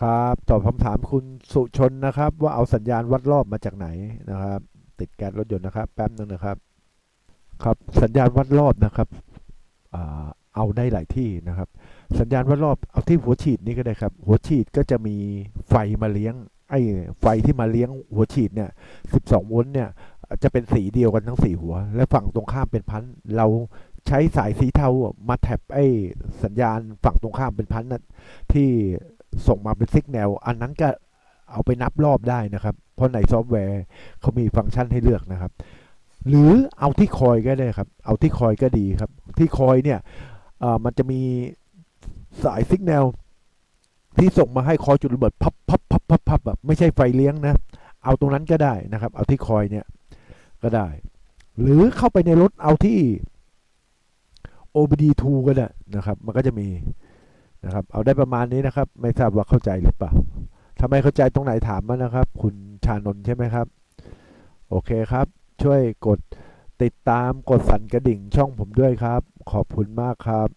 ครับตอบคำถามคุณสุชนนะครับ ว่าเอาสัญญาณวัดรอบมาจากไหนนะครับ ติดแก๊สรถยนต์นะครับ แป๊บนึงนะครับ ครับสัญญาณวัดรอบนะครับเอาได้หลายที่นะครับ สัญญาณวัดรอบเอาที่หัวฉีดนี่ก็ได้ครับ หัวฉีดก็จะมีไฟมาเลี้ยงไอ้ไฟที่มาเลี้ยงหัวฉีดเนี่ย 12 โวลต์เนี่ย จะเป็นสีเดียวกันทั้งสี่หัว และฝั่งตรงข้ามเป็นพัน เราใช้สายสีเทามาแท็บไอ้สัญญาณฝั่งตรงข้ามเป็นพันนะที่ ส่งมาเป็นซิกแนลอันนั้นก็เอาไปนับรอบได้นะครับ เพราะในซอฟต์แวร์เขามีฟังก์ชันให้เลือกนะครับ หรือเอาที่คอยก็ได้ครับ เอาที่คอยก็ดีครับ ที่คอยเนี่ยมันจะมีสายซิกแนลที่ส่งมาให้คอยจุดระเบิดพับพับพับพับพับแบบไม่ใช่ไฟเลี้ยงนะ เอาตรงนั้นก็ได้นะครับ เอาที่คอยเนี่ยก็ได้ หรือเข้าไปในรถเอาที่ OBD2 ก็ได้นะครับ มันก็จะมี นะครับ เอาได้ประมาณนี้นะครับ ไม่ทราบว่าเข้าใจหรือเปล่าถ้าไม่เข้าใจตรงไหนถามมานะครับ คุณชานนท์ใช่ไหมครับ โอเคครับ ช่วยกดติดตามกดสั่นกระดิ่งช่องผมด้วยครับ ขอบคุณมากครับ